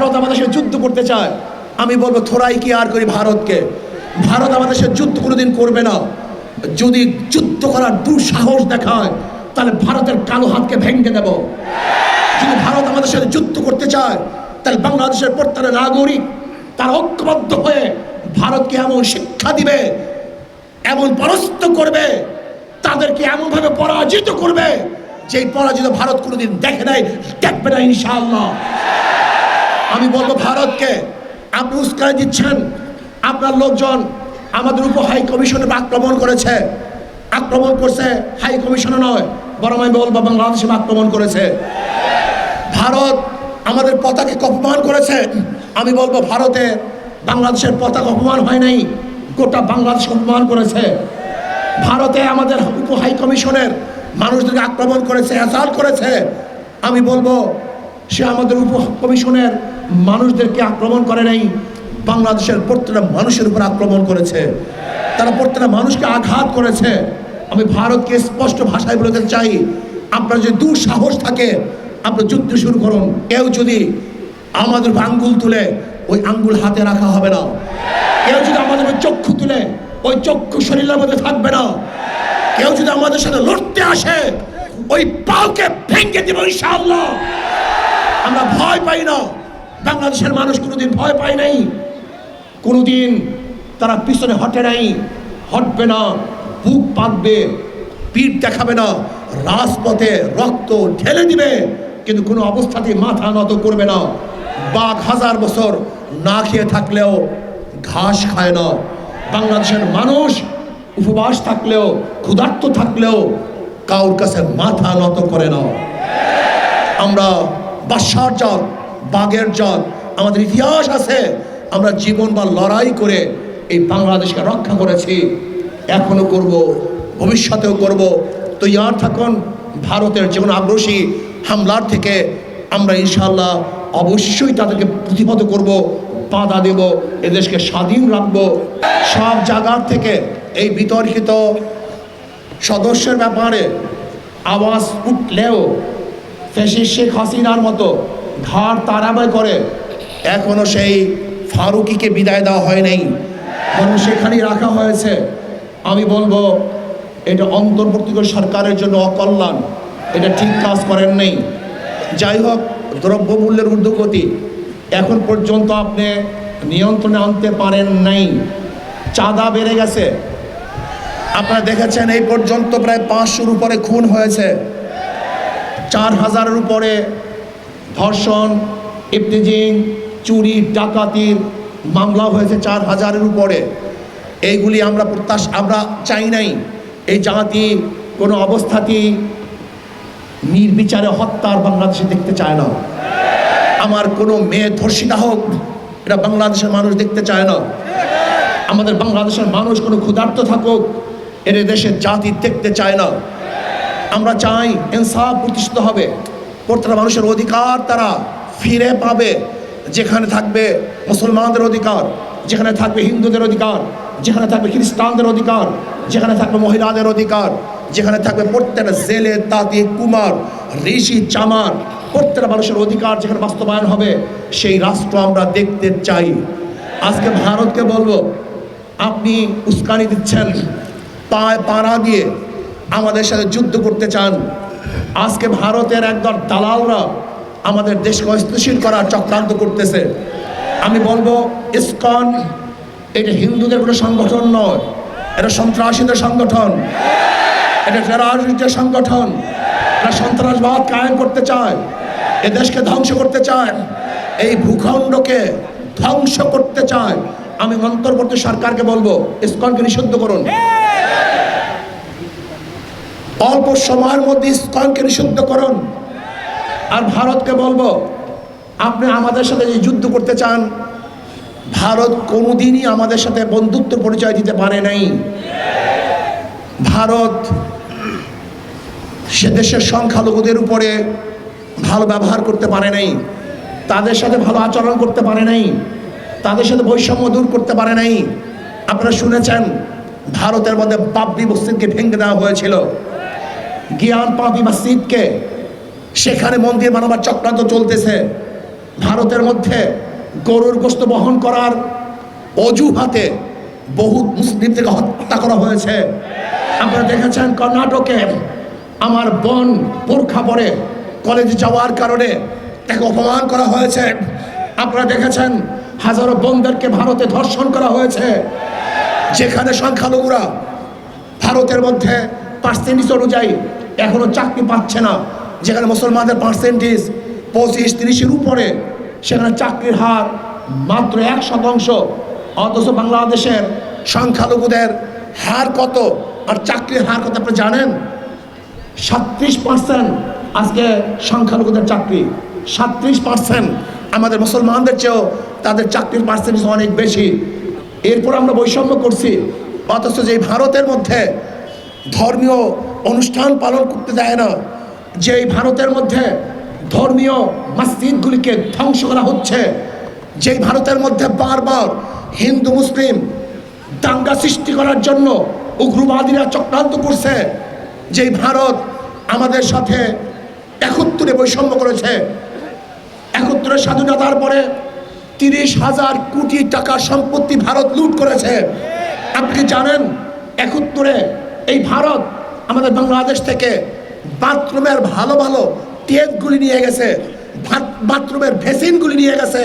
ভারত আমাদের সাথে যুদ্ধ করতে চায়। আমি বলব, থোড়াই কি আর করি ভারতকে? ভারত আমাদের সাথে যুদ্ধ কোনোদিন করবে না। যদি যুদ্ধ করার দুঃসাহস দেখায়, তাহলে ভারতের কালো হাতকে ভেঙে দেব। যদি ভারত আমাদের সাথে যুদ্ধ করতে চায়, তাহলে বাংলাদেশের প্রত্যেকটা নাগরিক তারা ঐক্যবদ্ধ হয়ে ভারতকে এমন শিক্ষা দিবে, এমন পরাস্ত করবে, তাদেরকে এমনভাবে পরাজিত করবে যে পরাজিত ভারত কোনোদিন দেখে নাই, দেখবে না ইনশাআল্লাহ। আমি বলব ভারতকে, আপনি উস্কানি দিচ্ছেন। আপনার লোকজন আমাদের উপ হাই কমিশনে উপর আক্রমণ করেছে। আক্রমণ করছে হাই কমিশনে নয়, বরং আমি বলব বাংলাদেশে আক্রমণ করেছে। ভারত আমাদের পতাকে অপমান করেছে। আমি বলব ভারতে বাংলাদেশের পতাকা অপমান হয় নাই, গোটা বাংলাদেশ অপমান করেছে। ভারতে আমাদের উপ হাই কমিশনের মানুষদেরকে আক্রমণ করেছে অ্যাসাল্ট করেছে। আমি বলব সে আমাদের উপ কমিশনের মানুষদেরকে আক্রমণ করে নাই, বাংলাদেশের প্রত্যেকটা মানুষের উপর আক্রমণ করেছে। তারা প্রত্যেকটা মানুষকে আঘাত করেছে। আমি ভারতকে স্পষ্ট ভাষায় বলতে চাই, আপনার যদি দুঃসাহস থাকে আপনার যুদ্ধ শুরু করুন। কেউ যদি আমাদের আঙ্গুল তুলে, ওই আঙ্গুল হাতে রাখা হবে না। কেউ যদি আমাদের চক্ষু তুলে, ওই চক্ষু শরীরের মধ্যে থাকবে না। কেউ যদি আমাদের সাথে লড়তে আসে, ওই পাওকে ভেঙে দেবো ইনশাআল্লাহ। আমরা ভয় পাই না। বাংলাদেশের মানুষ কোনোদিন ভয় পায় নাই। কোনোদিন তারা পিছনে হটে নাই। হটবে না, বুক পাতবে, পিঠ দেখাবে না, রাজপথে রক্ত ঢেলে দিবে, কিন্তু কোনো অবস্থাতেই মাথা নত করবে না। বাঘ হাজার বছর না খেয়ে থাকলেও ঘাস খায় না। বাংলাদেশের মানুষ উপবাস থাকলেও, ক্ষুধার্ত থাকলেও কাউর কাছে মাথা নত করে না। আমরা বাসার জাত বাঘের জাত আমাদের ইতিহাস আছে। আমরা জীবন বা লড়াই করে এই বাংলাদেশকে রক্ষা করেছি। এখনও করব, ভবিষ্যতেও করব। তো ইয়ার থাকুন, ভারতের যে কোনো আগ্রসী হামলার থেকে আমরা ইনশাল্লাহ অবশ্যই তাদেরকে প্রতিহত করব, বাধা দেব, এদেশকে স্বাধীন রাখব। সব জায়গার থেকে এই বিতর্কিত সদস্যের ব্যাপারে আওয়াজ উঠলেও ফেসিস শেখ হাসিনার মতো ঘাড় তারাবাই করে। এখনও সেই ফারুকিকে বিদায় দেওয়া হয় নাই। বরং সেখানেই রাখা হয়েছে। আমি বলব, এটা অন্তর্বর্তীকাল সরকারের জন্য অকল্যাণ। এটা ঠিক কাজ করেন নেই। যাই হোক, দ্রব্যমূল্যের ঊর্ধ্বগতি এখন পর্যন্ত আপনি নিয়ন্ত্রণে আনতে পারেন নাই। চাঁদা বেড়ে গেছে। আপনারা দেখেছেন এই পর্যন্ত প্রায় পাঁচশোর উপরে খুন হয়েছে। চার হাজারের উপরে ধর্ষণ, ইফতিজিং, চুরি, ডাকাতির মামলা হয়েছে চার হাজারের উপরে। এইগুলি আমরা প্রত্যাশ আমরা চাই নাই। এই জাতি কোনো অবস্থাতেই নির্বিচারে হত্যার বাংলাদেশে দেখতে চায় না। আমার কোনো মেয়ে ধর্ষিতা হোক, এটা বাংলাদেশের মানুষ দেখতে চায় না। আমাদের বাংলাদেশের মানুষ কোনো ক্ষুধার্ত থাকুক এর দেশের জাতি দেখতে চায় না। আমরা চাই ইনসাফ প্রতিষ্ঠিত হবে। প্রত্যেকটা মানুষের অধিকার তারা ফিরে পাবে। যেখানে থাকবে মুসলমানদের অধিকার, যেখানে থাকবে হিন্দুদের অধিকার, যেখানে থাকবে খ্রিস্টানদের অধিকার, যেখানে থাকবে মহিলাদের অধিকার, যেখানে থাকবে প্রত্যেকটা জেলে তাঁতি কুমার, ঋষি, চামার, প্রত্যেকটা মানুষের অধিকার যেখানে বাস্তবায়ন হবে, সেই রাষ্ট্র আমরা দেখতে চাই। আজকে ভারতকে বলব, আপনি উস্কানি দিচ্ছেন, পায় পাড়া দিয়ে আমাদের সাথে যুদ্ধ করতে চান। আজকে ভারতের একদল দালালরা আমাদের দেশকে অস্থিতিশীল করার চক্রান্ত করতেছে। আমি বলব, ইসকন, এটা হিন্দুদের কোনো সংগঠন নয়। এটা সন্ত্রাসীদের সংগঠন। এটা টেরারিস্টের সংগঠন। এটা সন্ত্রাসবাদ কায়েম করতে চায়। এ দেশকে ধ্বংস করতে চায়। এই ভূখণ্ডকে ধ্বংস করতে চায়। আমি অন্তর্বর্তী সরকারকে বলব, ইসকনকে নিষিদ্ধ করুন। অল্প সময়ের মধ্যে ইসকনকে নিষিদ্ধ করুন আর ভারতকে বলব, আপনি আমাদের সাথে যে যুদ্ধ করতে চান, ভারত কোনোদিনই আমাদের সাথে বন্ধুত্ব পরিচয় দিতে পারে নাই। ভারত সে দেশের সংখ্যালঘুদের উপরে ভালো ব্যবহার করতে পারে নাই, তাদের সাথে ভালো আচরণ করতে পারে নাই, তাদের সাথে বৈষম্য দূর করতে পারে নাই। আপনারা শুনেছেন, ভারতের মধ্যে বাবরি মসজিদকে ভেঙে দেওয়া হয়েছিল। জ্ঞান পাবি মসজিদকে, সেখানে মন্দির বানাবার চক্রান্ত চলতেছে। ভারতের মধ্যে গরুর গোস্ত বহন করার অজুহাতে বহু মুসলিমদেরকে হত্যা করা হয়েছে। আপনারা দেখেছেন কর্ণাটকে আমার বোন বোরখা পরে কলেজে যাওয়ার কারণে তাকে অপমান করা হয়েছে। আপনারা দেখেছেন হাজারো বোনদেরকে ভারতে ধর্ষণ করা হয়েছে। যেখানে সংখ্যালঘুরা ভারতের মধ্যে পার্সেন্টেজ অনুযায়ী এখনও চাকরি পাচ্ছে না। যেখানে মুসলমানদের পার্সেন্টেজ পঁচিশ, তিরিশের উপরে, সেখানে চাকরির হার মাত্র এক শতাংশ। অথচ বাংলাদেশের সংখ্যালঘুদের হার কত আর চাকরির হার কত আপনি জানেন? সাত্রিশ পার্সেন্ট আজকে সংখ্যালঘুদের চাকরি। সাত্রিশ পার্সেন্ট আমাদের মুসলমানদের চেয়েও তাদের চাকরির পার্সেন্টেজ অনেক বেশি। এরপর আমরা বৈষম্য করছি। অথচ যে ভারতের মধ্যে ধর্মীয় অনুষ্ঠান পালন করতে দেয় না। যে ভারতের মধ্যে ধর্মীয় মসজিদগুলিকে ধ্বংস করা হচ্ছে, যেই ভারতের মধ্যে বারবার হিন্দু, মুসলিম দাঙ্গা সৃষ্টি করার জন্য উগ্রবাদীরা চক্রান্ত করছে, যেই ভারত আমাদের সাথে একত্রে বৈষম্য করেছে। একত্রে স্বাধীনতার পরে তিরিশ হাজার কোটি টাকা সম্পত্তি ভারত লুট করেছে। আপনি জানেন, একত্রে এই ভারত আমাদের বাংলাদেশ থেকে বাথরুমের ভালো ভালো টেপগুলি নিয়ে গেছে বাথরুমের ভেসিনগুলি নিয়ে গেছে,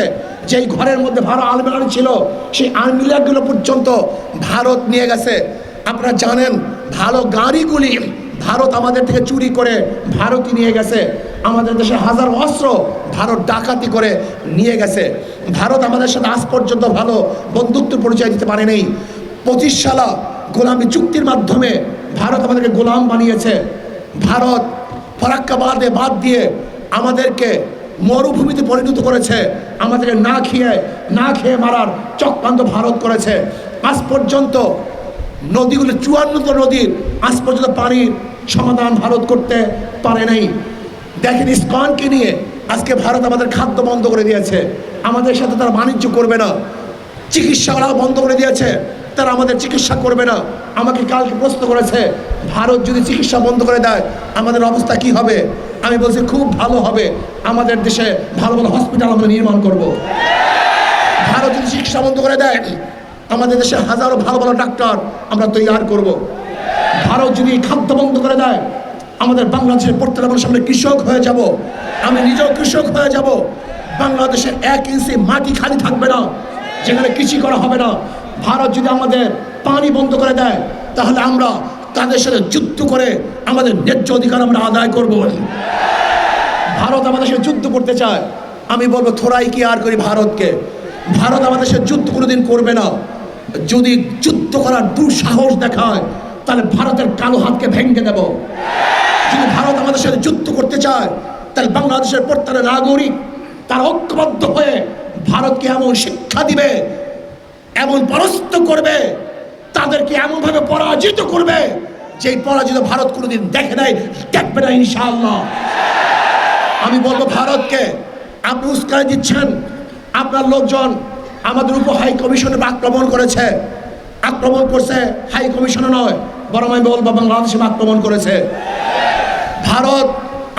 যেই ঘরের মধ্যে ভালো আলমারি ছিল, সেই আলমিরাগুলো পর্যন্ত ভারত নিয়ে গেছে। আপনারা জানেন, ভালো গাড়িগুলি ভারত আমাদের থেকে চুরি করে ভারতই নিয়ে গেছে। আমাদের দেশে হাজার অস্ত্র ভারত ডাকাতি করে নিয়ে গেছে। ভারত আমাদের সাথে আজ পর্যন্ত ভালো বন্ধুত্ব পরিচয় দিতে পারে নেই পঁচিশ সালা গোলামি চুক্তির মাধ্যমে ভারত আমাদেরকে গোলাম বানিয়েছে। ভারত ফরাক্কাবাদে বাদ দিয়ে আমাদেরকে মরুভূমিতে পরিণত করেছে। আমাদেরকে না খেয়ে না খেয়ে মারার চক্রান্ত ভারত করেছে। আজ পর্যন্ত নদীগুলো চুয়ান্নত নদীর আজ পর্যন্ত পানির সমাধান ভারত করতে পারে নাই। দেখেন ইস্কনকে নিয়ে আজকে ভারত আমাদের খাদ্য বন্ধ করে দিয়েছে। আমাদের সাথে তারা বাণিজ্য করবে না। চিকিৎসাও বন্ধ করে দিয়েছে। তারা আমাদের চিকিৎসা করবে না। আমাকে কালকে প্রশ্ন করেছে, ভারত যদি চিকিৎসা বন্ধ করে দেয়, আমাদের অবস্থা কি হবে? আমি বলছি, খুব ভালো হবে। আমাদের দেশে ভালো ভালো হসপিটাল আমরা নির্মাণ করব। ভারত যদি চিকিৎসা বন্ধ করে দেয়, আমাদের দেশে হাজারো ভালো ভালো ডাক্তার আমরা তৈরি করব। ভারত যদি খাদ্য বন্ধ করে দেয়, আমাদের বাংলাদেশের প্রত্যেকটা মানুষ আমরা কৃষক হয়ে যাব। আমি নিজেও কৃষক হয়ে যাব। বাংলাদেশে এক ইঞ্চি মাটি খালি থাকবে না, যেখানে কৃষি করা হবে না। ভারত যদি আমাদের পানি বন্ধ করে দেয়, তাহলে আমরা তাদের সাথে যুদ্ধ করে আমাদের ন্যায্য অধিকার আমরা আদায় করব ভারত আমাদের সাথে যুদ্ধ করতে চায়। আমি বলব, থোড়াই কি আর করি ভারতকে? ভারত আমাদের সাথে যুদ্ধ কোনোদিন করবে না। যদি যুদ্ধ করার দুঃসাহস দেখায়, তাহলে ভারতের কালো হাতকে ভেঙে দেব। যদি ভারত আমাদের সাথে যুদ্ধ করতে চায়, তাহলে বাংলাদেশের প্রত্যেকটা নাগরিক তার ঐক্যবদ্ধ হয়ে ভারতকে এমন শিক্ষা দিবে এমন পরাস্ত করবে, তাদেরকে এমনভাবে পরাজিত করবে যে পরাজিত ভারত কোনোদিন দেখে নাই, দেখবে না ইনশাআল্লাহ। আমি বলব ভারতকে, আপনি উস্কানি দিচ্ছেন, আপনার লোকজন আমাদের উপ হাই কমিশনে আক্রমণ করেছে। আক্রমণ করছে হাই কমিশনে নয়, বরং আমি বলব বাংলাদেশে আক্রমণ করেছে। ভারত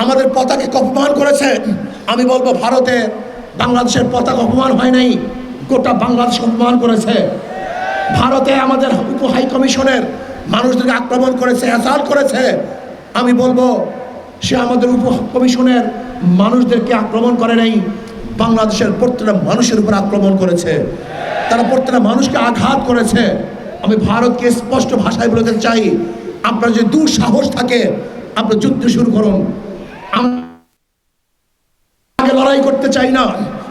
আমাদের পতাকে অপমান করেছে। আমি বলব ভারতে বাংলাদেশের পতাকা অপমান হয় নাই। গোটা বাংলাদেশ অপমান করেছে। ভারতে আমাদের উপ হাই কমিশনের মানুষদেরকে আক্রমণ করেছে অ্যাসাল্ট করেছে। আমি বলব, সে আমাদের উপ কমিশনের মানুষদেরকে আক্রমণ করে নাই, বাংলাদেশের প্রত্যেকটা মানুষের উপর আক্রমণ করেছে। তারা প্রত্যেকটা মানুষকে আঘাত করেছে। আমি ভারতকে স্পষ্ট ভাষায় বলতে চাই, আপনার যদি দুঃসাহস থাকে আপনার যুদ্ধ শুরু করুন। আম- আগে লড়াই করতে চাই না।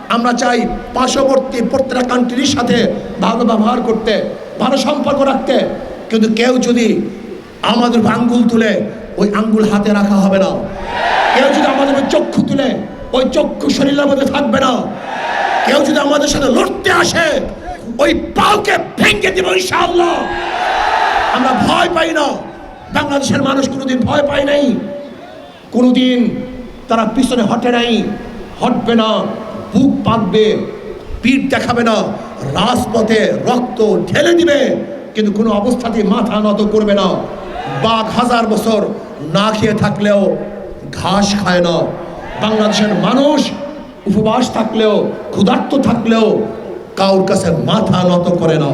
আমরা চাই পার্শ্ববর্তী প্রত্যেকটা কান্ট্রির সাথে ভালো ব্যবহার করতে, ভালো সম্পর্ক রাখতে। কিন্তু কেউ যদি আমাদের আঙ্গুল তুলে, ওই আঙ্গুল হাতে রাখা হবে না। কেউ যদি আমাদের চক্ষু তুলে, ওই চক্ষু শরীরের মধ্যে থাকবে না। কেউ যদি আমাদের সাথে লড়তে আসে, ওই পাওকে ভেঙে দেবো ইনশাআল্লাহ। আমরা ভয় পাই না। বাংলাদেশের মানুষ কোনোদিন ভয় পায় নাই। কোনোদিন তারা পিছনে হটে নাই, হটবে না। বুক পাতবে পিঠ দেখাবে না, রাজপথে রক্ত ঢেলে দিবে, কিন্তু কোনো অবস্থাতে মাথা নত করবে না। বাঘ হাজার বছর না খেয়ে থাকলেও ঘাস খায় না। বাংলাদেশের মানুষ উপবাস থাকলেও, ক্ষুধার্ত থাকলেও কাউর কাছে মাথা নত করে না।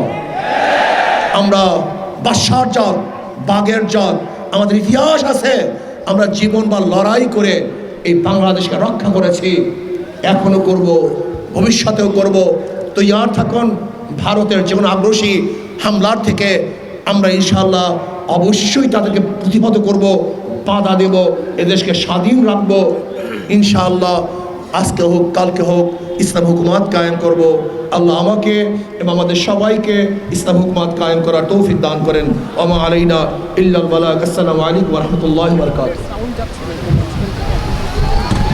আমরা বাসার জাত, বাঘের জাত, আমাদের ইতিহাস আছে, আমরা জীবন বা লড়াই করে এই বাংলাদেশকে রক্ষা করেছি। এখনও করব, ভবিষ্যতেও করব। তো ইয়ার থাকুন, ভারতের যেমন আগ্রসী হামলার থেকে আমরা ইনশাল্লাহ অবশ্যই তাদেরকে প্রতিহত করব, বাধা দেব, এদেশকে স্বাধীন রাখব। ইনশাআল্লাহ আজকে হোক, কালকে হোক, ইসলাম হুকুমাত কায়েম করব। আল্লাহ আমাকে এবং আমাদের সবাইকে ইসলাম হুকুমাত কায়েম করার তৌফিক দান করেন। ওমা আলাইনা ইল্লাল বালাগ। আসসালামু আলাইকুম